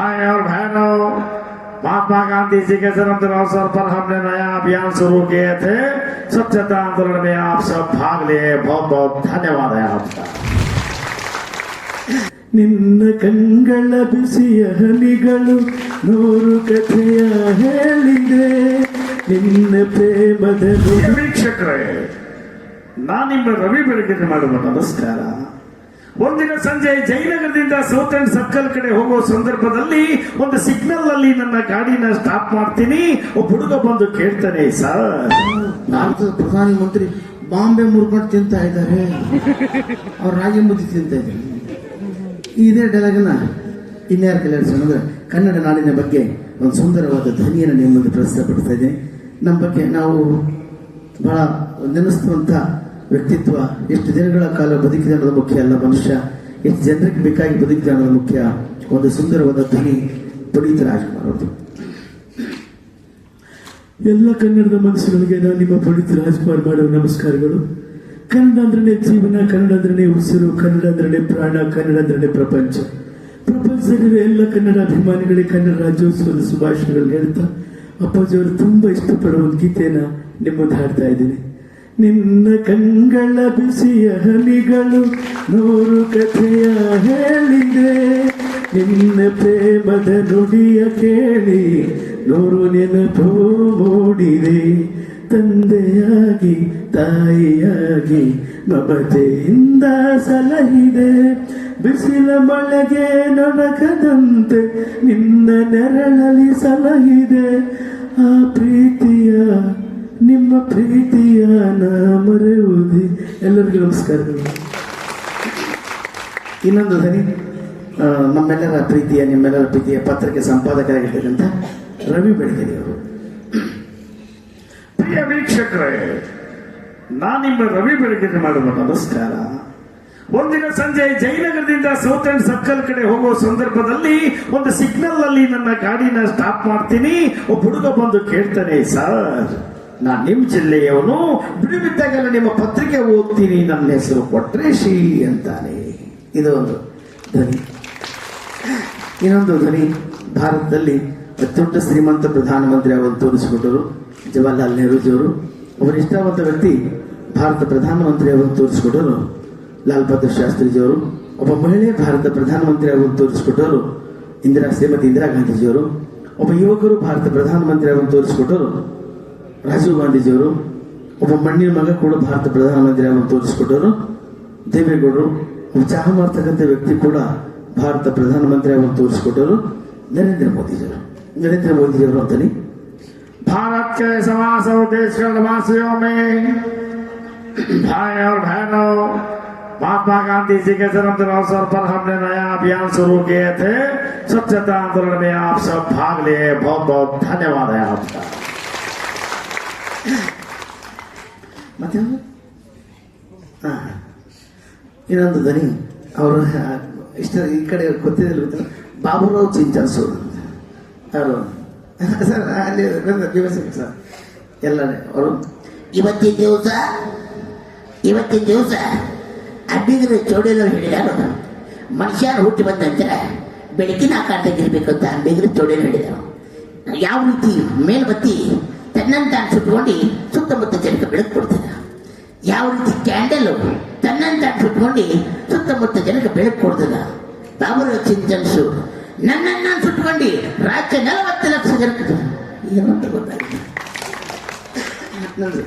भाई और बहनों महात्मा गांधी जी के जन्मदिन अवसर पर हमने नया अभियान शुरू किए थे स्वच्छता आंदोलन में आप सब भाग लिए बहुत बहुत धन्यवाद है आपका ನಿನ್ನ ಕಂಗಳ ಬಿಸಿಯ ಹನಿಗಳು ನೂರು ಕಥೆಯ ಹೇಳಿದೆ ನಿನ್ನ ಪ್ರೇಮದ ನುಡಿ ವೀಕ್ಷಕರೇ ನಾನಿಮ್ಮ ರವಿ ಬೆಳಗ್ಗೆ ಮಾಡುವ ನಮಸ್ಕಾರ ಒಂದಿನ ಸಂಜೆ ಜಯನಗರದಿಂದ ಸೌತ್ ಅಂಡ್ ಸರ್ಕಲ್ ಕಡೆ ಹೋಗುವ ಸಂದರ್ಭದಲ್ಲಿ ಒಂದು ಸಿಗ್ನಲ್ ಅಲ್ಲಿ ನನ್ನ ಗಾಡಿನ ಸ್ಟಾಪ್ ಮಾಡ್ತೀನಿ. ಒಬ್ಬ ಹುಡುಗ ಬಂದು ಕೇಳ್ತಾನೆ, ಸರ್. ಭಾರತದ ಪ್ರಧಾನಿ ಮಂತ್ರಿ ಬಾಂಬೆ ಮುರ್ಕೊಂಡು ತಿಂತಾ ಇದ್ದಾರೆ. ಅವ್ರು ರಾಗಿ ಮುದ್ದೆ ಇದ್ದಾರೆ. ಇದೇ ಡೈಲಾಗನ್ನ ಇನ್ಯಾರ ಕಲ್ಯಾಣ ಅಂದ್ರೆ ಕನ್ನಡ ನಾಡಿನ ಬಗ್ಗೆ ಒಂದು ಸುಂದರವಾದ ಧ್ವನಿಯನ್ನು ನಿಮ್ಮಲ್ಲಿ ಮುಂದೆ ಪ್ರಸ್ತುತಪಡ್ತಾ ಇದ್ದೇನೆ. ನಮ್ಮ ಬಗ್ಗೆ ನಾವು ಬಹಳ ನೆನೆಸುವಂಥ ವ್ಯಕ್ತಿತ್ವ ಎಷ್ಟು ದಿನಗಳ ಕಾಲ ಬದುಕಿದೆ ಅನ್ನೋದು ಮುಖ್ಯ ಅಲ್ಲ ಮನುಷ್ಯ. ಎಷ್ಟು ಜನರಿಗೆ ಬೇಕಾಗಿ ಬದುಕಿದೆ ಅನ್ನೋದು ಮುಖ್ಯ ಒಂದು ಸುಂದರವಾದ ಧ್ವನಿ ಪುನೀತ್ ರಾಜ್ಕುಮಾರ್ ಅವರು ಎಲ್ಲ ಕನ್ನಡದ ಮನಸ್ಸುಗಳಿಗೆ ನಾನು ನಿಮ್ಮ ಪಂಡಿತ ರಾಜ್ಕುಮಾರ್ ಮಾಡುವ ನಮಸ್ಕಾರಗಳು. ಕನ್ನಡ ಅಂದ್ರೆ ಜೀವನ ಕನ್ನಡ ಅಂದ್ರೆ ಉಸಿರು ಕನ್ನಡ ಅಂದ್ರೆ ಪ್ರಾಣ ಕನ್ನಡ ಅಂದ್ರೆ ಪ್ರಪಂಚ. ಪ್ರಪಂಚದಲ್ಲಿರುವ ಎಲ್ಲ ಕನ್ನಡ ಅಭಿಮಾನಿಗಳಿಗೆ ಕನ್ನಡ ರಾಜ್ಯೋತ್ಸವದ ಶುಭಾಶಯಗಳು ಹೇಳ್ತಾ, ಅಪ್ಪಾಜಿಯವರು ತುಂಬಾ ಇಷ್ಟಪಡುವ ಗೀತೆಯನ್ನ ನಿಮ್ಮ ಹಾಡ್ತಾ ಇದ್ದೀನಿ. ನಿನ್ನ ಕಂಗಳ ಬಿಸಿಯ ಹನಿಗಳು ನೂರು ಕಥೆಯ ಹೇಳಿದೆ. ನಿನ್ನ ಪ್ರೇಮದ ನುಡಿಯ ಕೇಳಿ ನೂರು ನೆನಪು ಮೂಡಿದೆ. ತಂದೆಯಾಗಿ, ತಾಯಿಯಾಗಿ ಮಮತೆಯಿಂದ ಸಲಹಿದೆ. ಬಿಸಿಲ ಮಳೆಗೆ ನೊಣಕದಂತೆ ನಿನ್ನ ನೆರಳಲಿ ಸಲಹಿದೆ. ಆ ಪ್ರೀತಿಯ ನಿಮ್ಮ ಪ್ರೀತಿಯ ಮರೆಯುವುದೇ. ಎಲ್ಲರಿಗೂ ನಮಸ್ಕಾರಗಳು ಇನ್ನೊಂದು ಧ್ವನಿ ನಮ್ಮೆಲ್ಲರ ಪ್ರೀತಿಯ, ನಿಮ್ಮೆಲ್ಲರ ಪ್ರೀತಿಯ ಪತ್ರಿಕೆ ಸಂಪಾದಕರಾಗಿರ್ತಕ್ಕಂಥ ರವಿ ಬೆಳಗೆರೆ ಅವರು. ಪ್ರಿಯ ವೀಕ್ಷಕರೇ ನಿಮ್ಮ ರವಿ ಬೆಳಗ್ಗೆ ಮಾಡುವ ನಮಸ್ಕಾರ. ಒಂದಿನ ಸಂಜೆ ಜಯನಗರದಿಂದ ಸೌತ್ ಅಂಡ್ ಸರ್ಕಲ್ ಕಡೆ ಹೋಗುವ ಸಂದರ್ಭದಲ್ಲಿ ಒಂದು ಸಿಗ್ನಲ್ ಅಲ್ಲಿ ನನ್ನ ಗಾಡಿನ ಸ್ಟಾಪ್ ಮಾಡ್ತೀನಿ. ಒಬ್ಬ ಹುಡುಗ ಬಂದು ಕೇಳ್ತಾನೆ, ಸರ್ ನಾನ್ ನಿಮ್ಮ ಜಿಲ್ಲೆಯವನು ಬಿಡುವಿದ್ದಾಗೆಲ್ಲ ನಿಮ್ಮ ಪತ್ರಿಕೆ ಓದ್ತೀನಿ, ನನ್ನ ಹೆಸರು ಕೊಟ್ರೇಶಿ ಅಂತಾನೆ. ಇದು ಒಂದು ಧ್ವನಿ. ಇನ್ನೊಂದು ಧ್ವನಿ. ಭಾರತದಲ್ಲಿ ಅತ್ಯಂತ ಶ್ರೀಮಂತ ಪ್ರಧಾನಮಂತ್ರಿ ಅವರು ತೋರಿಸಿಕೊಟ್ಟರು, ಜವಾಹರ್ಲಾಲ್ ನೆಹರೂಜಿಯವರು ಅವರ. ಇಷ್ಟವಾದ ವ್ಯಕ್ತಿ, ಭಾರತ ಪ್ರಧಾನಮಂತ್ರಿ ಅವರು ತೋರಿಸಿಕೊಟ್ಟರು. ಲಾಲ್ ಬಹದ್ದೂರ್ ಶಾಸ್ತ್ರಿಜಿಯವರು ಒಬ್ಬ ಮಹಿಳೆ ಭಾರತ ಪ್ರಧಾನಮಂತ್ರಿ ಅವರು ತೋರಿಸಿಕೊಟ್ಟರು. ಇಂದಿರಾ ಶ್ರೀಮತಿ ಇಂದಿರಾ ಗಾಂಧೀಜಿಯವರು ಒಬ್ಬ ಯುವಕರು ಭಾರತ ಪ್ರಧಾನಮಂತ್ರಿ ಅವರು ತೋರಿಸಿಕೊಟ್ಟರು. ರಾಜೀವ್ ಗಾಂಧೀಜಿಯವರು ಒಬ್ಬ ಮಣ್ಣಿನ ಮಗ ಕೂಡ ಭಾರತ ಪ್ರಧಾನಮಂತ್ರಿ ಅವರು ತೋರಿಸಿಕೊಟ್ಟರು ದೇವೇಗೌಡರು ಒಬ್ಬ ಚಹಾ ಮಾಡ್ತಕ್ಕಂಥ ವ್ಯಕ್ತಿ ಕೂಡ ಭಾರತ ಪ್ರಧಾನಮಂತ್ರಿ ಅವರು ತೋರಿಸಿಕೊಟ್ಟರು ನರೇಂದ್ರ ಮೋದಿಜಿಯವರು ನರೇಂದ್ರ ಮೋದಿಜಿಯವರು ಅಂತಾನೆ भारत के समाज और देश के निवासियों में भाई और बहनों महात्मा गांधी जी के जन्मदिन अवसर पर हमने नया अभियान शुरू किए थे स्वच्छता आंदोलन में आप सब भाग लिए बहुत बहुत धन्यवाद है आपका ಮತ್ತೆ ಹಾಂ ಇನ್ನೊಂದು ಧ್ವನಿ. ಅವರು ಇಷ್ಟ, ಈ ಕಡೆ ಗೊತ್ತಿದ್ರು ಗೊತ್ತಿಲ್ಲ ಬಾಬುರಾವ್ ಚಿಂಚಾಸು. ಅವರು ಸರ್, ಅಲ್ಲಿ ದಿವಸ ಸರ್. ಎಲ್ಲರೇ, ಅವರು. ಇವತ್ತಿನ ದಿವಸ ಇವತ್ತಿನ ದಿವಸ ಅಡ್ಡಿದ್ರೆ ಚೌಡಿಯಲ್ಲ ಹೇಳಿದಾರು ಮನುಷ್ಯರು ಹುಟ್ಟಿ ಬಂದಂತೆ ಬೆಳಕಿನ ಆಕಾರದಾಗಿರ್ಬೇಕು ಅಂತ ಅಂಬಿಗರ ಚೌಡಿಯಲ್ಲಿ ಹೇಳಿದರು. ಯಾವ ರೀತಿ ಮೇಲ್ಬತ್ತಿ ತನ್ನಂತ ಸುಟ್ಕೊಂಡು ಸುತ್ತಮುತ್ತ ಜನಕ್ಕೆ ಬೆಳಕು ಕೊಡ್ತದೆ ಯಾವ ರೀತಿ ಕ್ಯಾಂಡಲ್ ತನ್ನಂತ ಸುಟ್ಕೊಂಡು ಸುತ್ತಮುತ್ತ ಜನಕ್ಕೆ ಬೆಳಕು ಕೊಡ್ತದ. ಬಾಬುರ ಚಿಂತನ್ಸು ನನ್ನನ್ನು ನಾನು ಸುಟ್ಕೊಂಡು ರಾಜ್ಯ ನಲವತ್ತು ಲಕ್ಷ ಜನಕ್ಕೆ ಏನು ಅಂತ ಗೊತ್ತಾಗಿದೆ ನೋಡ್ರಿ.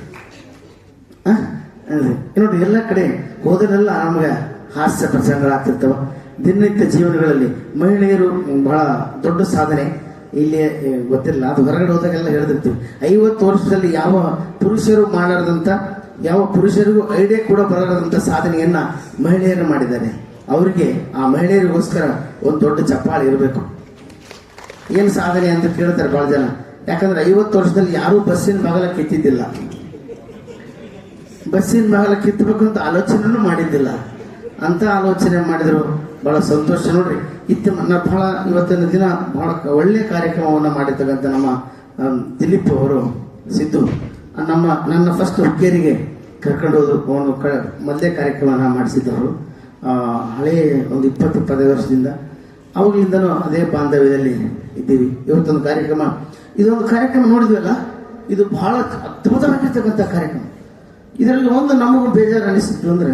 ಎಲ್ಲ ಕಡೆ ಹೋದರೆಲ್ಲ ನಮ್ಗೆ ಹಾಸ್ಯ ಪ್ರಸಂಗಗಳಾಗ್ತಿರ್ತವ. ದಿನನಿತ್ಯ ಜೀವನಗಳಲ್ಲಿ ಮಹಿಳೆಯರು ಬಹಳ ದೊಡ್ಡ ಸಾಧನೆ. ಇಲ್ಲಿ ಗೊತ್ತಿಲ್ಲ ಅದು ಹೊರಗಡೆ ಹೋದಾಗೆಲ್ಲ ಹೇಳ್ದಿರ್ತೀವಿ ಐವತ್ತು ವರ್ಷದಲ್ಲಿ ಯಾವ ಪುರುಷರು ಮಾಡಾರದಂತ, ಯಾವ ಪುರುಷರಿಗೂ ಐಡಿಯಾ ಕೂಡ ಬರಲಾರದಂಥ ಸಾಧನೆಯನ್ನು ಮಹಿಳೆಯರು ಮಾಡಿದ್ದಾರೆ. ಅವರಿಗೆ ಆ ಮಹಿಳೆಯರಿಗೋಸ್ಕರ ಒಂದು ದೊಡ್ಡ ಚಪ್ಪಾಳೆ ಇರಬೇಕು. ಏನು ಸಾಧನೆ ಅಂತ ಕೇಳ್ತಾರೆ ಬಹಳ ಜನ. ಯಾಕಂದ್ರೆ ಐವತ್ತು ವರ್ಷದಲ್ಲಿ ಯಾರೂ ಬಸ್ಸಿನ ಬಾಗಲ ಕಿತ್ತಿದ್ದಿಲ್ಲ. ಬಸ್ಸಿನ ಬಾಗಲ ಅಂತ ಆಲೋಚನೆನೂ ಮಾಡಿದ್ದಿಲ್ಲ. ಅಂತ ಆಲೋಚನೆ ಮಾಡಿದ್ರು. ಬಹಳ ಸಂತೋಷ ನೋಡ್ರಿ. ಇತ್ತ ನಾ ಬಹಳ ಇವತ್ತಿನ ದಿನ ಬಹಳ ಒಳ್ಳೆ ಕಾರ್ಯಕ್ರಮವನ್ನು ಮಾಡಿರ್ತಕ್ಕಂಥ ನಮ್ಮ ದಿಲೀಪ್ ಅವರು ಸಿದ್ದು. ನಮ್ಮ, ನನ್ನ ಫಸ್ಟ್ ಹುಕ್ಕೇರಿಗೆ ಕರ್ಕೊಂಡು ಹೋದ್ರು. ಕ ಮೊದಲೇ ಕಾರ್ಯಕ್ರಮನ ಮಾಡಿಸಿದ್ದವರು ಹಳೆಯ ಹಳೇ ಒಂದು ಇಪ್ಪತ್ತು ಇಪ್ಪತ್ತೈದು ವರ್ಷದಿಂದ. ಅವಾಗಲಿಂದನೂ ಅದೇ ಬಾಂಧವ್ಯದಲ್ಲಿ ಇದ್ದೀವಿ. ಇವತ್ತೊಂದು ಕಾರ್ಯಕ್ರಮ. ಇದೊಂದು ಕಾರ್ಯಕ್ರಮ ನೋಡಿದ್ವಲ್ಲ? ಇದು ಬಹಳ ಅದ್ಭುತವಾಗಿರ್ತಕ್ಕಂಥ ಕಾರ್ಯಕ್ರಮ. ಇದರಲ್ಲಿ ಒಂದು ನಮಗೂ ಬೇಜಾರು ಅನಿಸಿತ್ತು ಅಂದ್ರೆ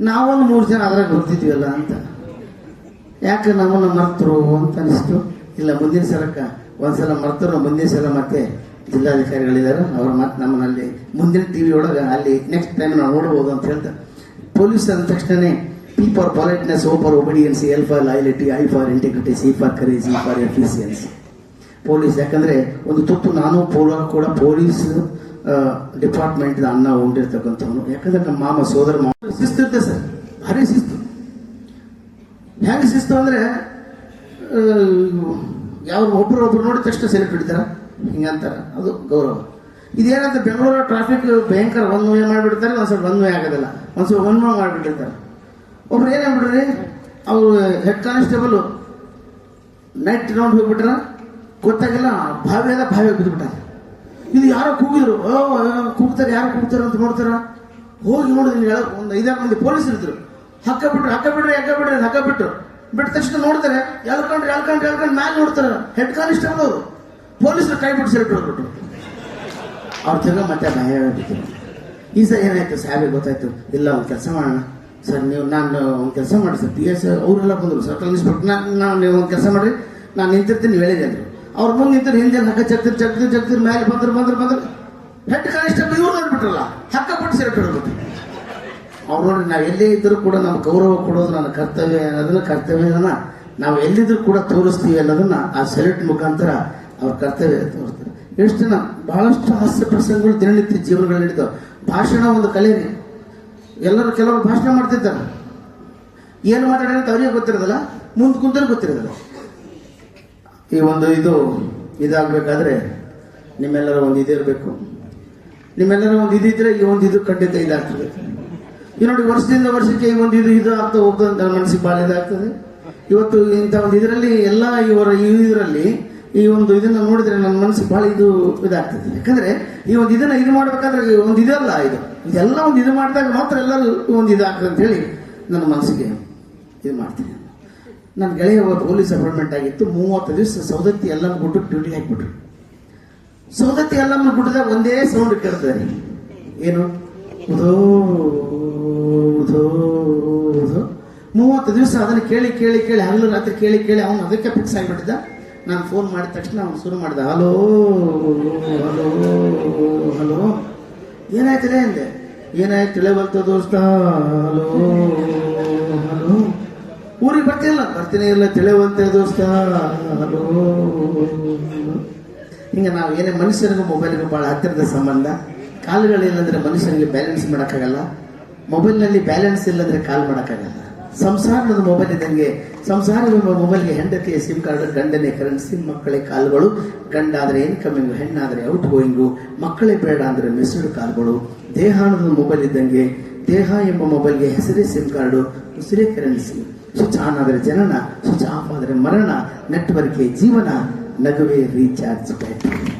ನಾವೊಂದು ಮೂರು ಜನ ಅದ್ರಾಗ ಬರ್ತಿದ್ವಲ್ಲ ಅಂತ. ಯಾಕೆ ನಮ್ಮನ್ನ ಮರ್ತರು ಅಂತ ಅನಿಸ್ತು? ಇಲ್ಲ, ಮುಂದಿನ ಸಲಕ್ಕ ಒಂದ್ಸಲ ಮರ್ತರು, ಮುಂದಿನ ಸಲ ಮತ್ತೆ ಜಿಲ್ಲಾಧಿಕಾರಿಗಳಿದ್ದಾರೆ. ಅವ್ರ ಮತ್ತೆ ನಮ್ಮನಲ್ಲಿ ಮುಂದಿನ ಟಿ ವಿ ಒಳಗೆ ಅಲ್ಲಿ ನೆಕ್ಸ್ಟ್ ಟೈಮ್ ನಾವು ನೋಡ್ಬೋದು ಅಂತ ಹೇಳ್ತಾರೆ ಪೊಲೀಸ್ ಅಂದ ತಕ್ಷಣನೇ P for politeness O for obedience L for loyalty I for integrity C for courage E for efficiency police ಯಾಕಂದ್ರೆ ಒಂದು ತುತ್ತು ನಾನು ಪೂರ್ವ ಕೂಡ ಪೊಲೀಸ್ ಡಿಪಾರ್ಟ್ಮೆಂಟ್ ಅನ್ನ ಉಂಡಿರ್ತಕ್ಕಂಥವನು. ಯಾಕಂದ್ರೆ ನಮ್ಮ ಮಾಮ ಸೋದರ ಮಾಮ ಶಿಸ್ತಿರುತ್ತೆ ಸರ್. ಭಾರಿ ಶಿಸ್ತು. ಹೆಂಗೆ ಶಿಸ್ತು ಅಂದ್ರೆ ಯಾವ ಒಬ್ರು ಒಬ್ರು ನೋಡಿದ ತಕ್ಷಣ ಸೆಲೆಕ್ಟ್ ಹಿಡಿತಾರ? ಅಂತಾರೆ. ಅದು ಗೌರವ. ಇದೇನಂತ ಬೆಂಗಳೂರು ಟ್ರಾಫಿಕ್ ಭಯಂಕರ ಒನ್ ವೇ ಮಾಡಿಬಿಡ್ತಾರೆ ಒಂದ್ಸಲ ಒನ್ ವೇ ಆಗೋದಿಲ್ಲ. ಒಂದ್ಸಲ ಒನ್ ವೇ ಮಾಡಿಬಿಟ್ಟಿರ್ತಾರೆ. ಒಬ್ರು ಏನಾಗ್ಬಿಡ್ರಿ ಅವರು ಹೆಡ್ ಕಾನ್ಸ್ಟೇಬಲ್ ನೈಟ್ ರೌಂಡ್ ಹೋಗ್ಬಿಟ್ರ, ಗೊತ್ತಾಗಿಲ್ಲ ಬಾವಿ ಅದ ಬಾವಿ ಬಿದ್ದುಬಿಟ್ಟಾರೆ ಇದು ಯಾರೋ ಕೂಗಿದ್ರು ಕೂಗ್ತಾರೆ, ಯಾರು ಕೂಗ್ತಾರ ಅಂತ ನೋಡ್ತಾರ. ಹೋಗಿ ನೋಡಿದ್ರೆ ಒಂದು ಐದಾರು ಮಂದಿ ಪೊಲೀಸ್ ಇದ್ರು ಹಕ್ಕ ಬಿಟ್ರು ಹಕ್ಕ ಬಿಡ್ರಿ ಹಕ್ಕ ಬಿಡ್ರಿ ಹಕ್ಕ ಬಿಟ್ರು ಬಿಟ್ಟ ತಕ್ಷಣ ನೋಡ್ತಾರೆ ಎಳ್ಕೊಂಡ್ರೆ ಎಳ್ಕೊಂಡ್ರೆ ಎಳ್ಕೊಂಡ್ ಮ್ಯಾಲೆ ನೋಡ್ತಾರ. ಹೆಡ್ ಕಾನ್ಸ್ಟೇಬಲ್ ಅವರು. ಪೊಲೀಸರು ಕೈ ಸೆಲೆಕ್ಟ್ ಹೋಗ್ಬಿಟ್ರು ಅವ್ರ ತಿರ್ಗ ಮತ್ತೆ ಭಯ ಆಗ್ಬಿಟ್ಟಿದ್ರು ಈ ಸರ್ ಏನಾಯ್ತು ಸಾಹೇಬ್ ಗೊತ್ತಾಯ್ತು? ಇಲ್ಲ, ಒಂದು ಕೆಲಸ ಮಾಡೋಣ. ಸರ್, ನೀವು ನಾನು ಒಂದು ಕೆಲಸ ಮಾಡಿ ಸರ್. ಪಿ ಎಸ್ ಅವರೆಲ್ಲ ಬಂದರು. ಸರ್ಕಲ್ ಇನ್ಸ್ಪೆಕ್ಟರ್ ನಾನು ನೀವು ಒಂದು ಕೆಲಸ ಮಾಡಿ. ನಾನು ನಿಂತಿರ್ತೀನಿ ಹೇಳಿದೆ ಅಂದರು. ಅವ್ರು ಮುಂದೆ ನಿಂತರು ಹಿಂದೆ ಹಕ್ಕ ಚಕ್ತಿರ್ ಚಕ್ತಿರ್ ಚಕ್ತಿರ್ ಮೇಲೆ ಬಂದ್ರು ಬಂದ್ರು ಬಂದ್ರು. ಹೆಡ್ ಕಾನ್ಸ್ಟೇಬಲ್ ಇವ್ರು ನೋಡ್ಬಿಟ್ರಲ್ಲ. ಹಕ್ಕ ಬಿಟ್ಟು ಅವ್ರು ನಾವು ಎಲ್ಲೇ ಇದ್ದರೂ ಕೂಡ ನಮ್ಮ ಗೌರವ ಕೊಡೋದು ನನ್ನ ಕರ್ತವ್ಯ ಅನ್ನೋದನ್ನ ಕರ್ತವ್ಯನ ನಾವು ಎಲ್ಲಿದ್ರು ಕೂಡ ತೋರಿಸ್ತೀವಿ ಅನ್ನೋದನ್ನ ಆ ಸೆಲೆಕ್ಟ್ ಮುಖಾಂತರ ಅವ್ರ ಕರ್ತವ್ಯ ತೋರಿಸ್ತಾರೆ. ಎಷ್ಟು ಜನ, ಬಹಳಷ್ಟು ಹಾಸ್ಯ ಪ್ರಸಂಗಗಳು ದಿನನಿತ್ಯ ಜೀವನಗಳು ನಡೀತಾವೆ. ಭಾಷಣ ಒಂದು ಕಲೆ ರೀ. ಎಲ್ಲರೂ ಕೆಲವರು ಭಾಷಣ ಮಾಡ್ತಿದ್ದಾರೆ ಏನು ಮಾತಾಡೋದು ಅಂತ ಅವರಿಗೆ ಗೊತ್ತಿರೋದಿಲ್ಲ, ಮುಂದೆ ಕುಂತಲ್ಲಿ ಗೊತ್ತಿರೋದಲ್ಲ. ಈ ಒಂದು ಇದು ಇದಾಗಬೇಕಾದ್ರೆ ನಿಮ್ಮೆಲ್ಲರ ಒಂದು ಇದಿರಬೇಕು. ನಿಮ್ಮೆಲ್ಲರ ಒಂದು ಇದಿದ್ರೆ ಈ ಒಂದು ಇದು ಖಂಡಿತ ಇದಾಗ್ತದೆ ಈ ನೋಡಿ ವರ್ಷದಿಂದ ವರ್ಷಕ್ಕೆ ಒಂದು ಇದು ಇದು ಆಗ್ತಾ ಹೋಗ್ತದೆ ಅಂತ ಮನಸ್ಸಿಗೆ ಭಾಳ ಇದಾಗ್ತದೆ ಇವತ್ತು ಇಂಥ ಒಂದು ಇದರಲ್ಲಿ ಎಲ್ಲ ಇವರ ಈ ಇದರಲ್ಲಿ ಈ ಒಂದು ಇದನ್ನ ನೋಡಿದ್ರೆ ನನ್ನ ಮನಸ್ಸಿಗೆ ಭಾಳ ಇದು ಇದಾಗ್ತದೆ. ಯಾಕಂದ್ರೆ ಈ ಒಂದು ಇದನ್ನ ಇದು ಮಾಡ್ಬೇಕಾದ್ರೆ ಒಂದು ಇದಲ್ಲ ಇದು. ಇದೆಲ್ಲ ಒಂದು ಇದು ಮಾಡಿದಾಗ ಮಾತ್ರ ಎಲ್ಲರೂ ಒಂದು ಇದಾಗ್ತದೆ ಅಂತ ಹೇಳಿ ನನ್ನ ಮನಸ್ಸಿಗೆ ಇದು ಮಾಡ್ತೀನಿ. ನನ್ನ ಗೆಳೆಯ ಪೊಲೀಸ್ ಅಪಾಯಿಂಟ್ಮೆಂಟ್ ಆಗಿತ್ತು. ಮೂವತ್ತು ದಿವಸ ಸೌದತ್ತಿ ಎಲ್ಲ ಬಿಟ್ಟು ಡ್ಯೂಟಿ ಹಾಕಿಬಿಟ್ರು. ಸೌದತ್ತಿ ಎಲ್ಲ ಬಿಟ್ಟದಾಗ ಒಂದೇ ಸೌಂಡ್ ಕೇಳ್ತದೆ ಏನು? ಉದೋ ಉದೋ ಮೂವತ್ತು ದಿವಸ ಅದನ್ನು ಕೇಳಿ ಕೇಳಿ ಕೇಳಿ, ಹಗಲು ರಾತ್ರಿ ಕೇಳಿ ಕೇಳಿ ಅವನು ಅದಕ್ಕೆ ಫಿಕ್ಸ್ ಆಗಿಬಿಟ್ಟಿದ್ದ. ನಾನು ಫೋನ್ ಮಾಡಿದ ತಕ್ಷಣ ಅವನು ಶುರು ಮಾಡಿದ, ಹಲೋ ಹಲೋ ಹಲೋ ಏನಾಯ್ತದೆ ಅಂದೆ. ಏನಾಯ್ತು ತಿಳಿಯಬಲ್ತ ದೋಸ್ತ, ಹಲೋ ಹಲೋ. ಊರಿಗೆ ಬರ್ತಿಲ್ಲ ಬರ್ತೀನಿ ಇಲ್ಲ ತಿಳಿವಂತೆ ದೋಸ್ತ, ಹಲೋ ಹಿಂಗೆ ನಾವು ಏನೇ ಮನುಷ್ಯನಿಗೂ ಮೊಬೈಲ್ಗೂ ಭಾಳ ಹತ್ತಿರದ ಸಂಬಂಧ. ಕಾಲುಗಳಿಲ್ಲಂದ್ರೆ ಮನುಷ್ಯನಿಗೆ ಬ್ಯಾಲೆನ್ಸ್ ಮಾಡೋಕ್ಕಾಗಲ್ಲ. ಮೊಬೈಲ್ನಲ್ಲಿ ಬ್ಯಾಲೆನ್ಸ್ ಇಲ್ಲದ್ರೆ ಕಾಲ್ ಮಾಡೋಕ್ಕಾಗಲ್ಲ. ಸಂಸಾರದ ಮೊಬೈಲ್ ಇದ್ದಂಗೆ ಸಂಸಾರದ ಮೊಬೈಲ್ಗೆ ಹೆಂಡತಿಯ ಸಿಮ್ ಕಾರ್ಡ್, ಗಂಡನೇ ಕರೆನ್ಸಿ ಮಕ್ಕಳೇ ಕಾಲ್ಗಳು, ಗಂಡ ಆದರೆ ಇನ್ಕಮಿಂಗು ಹೆಣ್ಣಾದರೆ ಔಟ್ ಗೋಯಿಂಗ್ ಮಕ್ಕಳೇ ಬೇಡ ಅಂದರೆ ಮಿಸ್ಡ್ ಕಾಲ್ಗಳು. ದೇಹ ಅನ್ನೋದು ಮೊಬೈಲ್ ಇದ್ದಂಗೆ ದೇಹ ಎಂಬ ಮೊಬೈಲ್ಗೆ ಹೆಸರೇ ಸಿಮ್ ಕಾರ್ಡು, ಉಸಿರೇ ಕರೆನ್ಸಿ ಸ್ವಿಚ್ ಆನ್ ಆದರೆ ಜನನ ಸ್ವಿಚ್ ಆಫ್ ಆದರೆ ಮರಣ, ನೆಟ್ವರ್ಕ್ಗೆ ಜೀವನ, ನಗುವೆ ರೀಚಾರ್ಜ್ ಬ್ಯಾಟ್ರಿ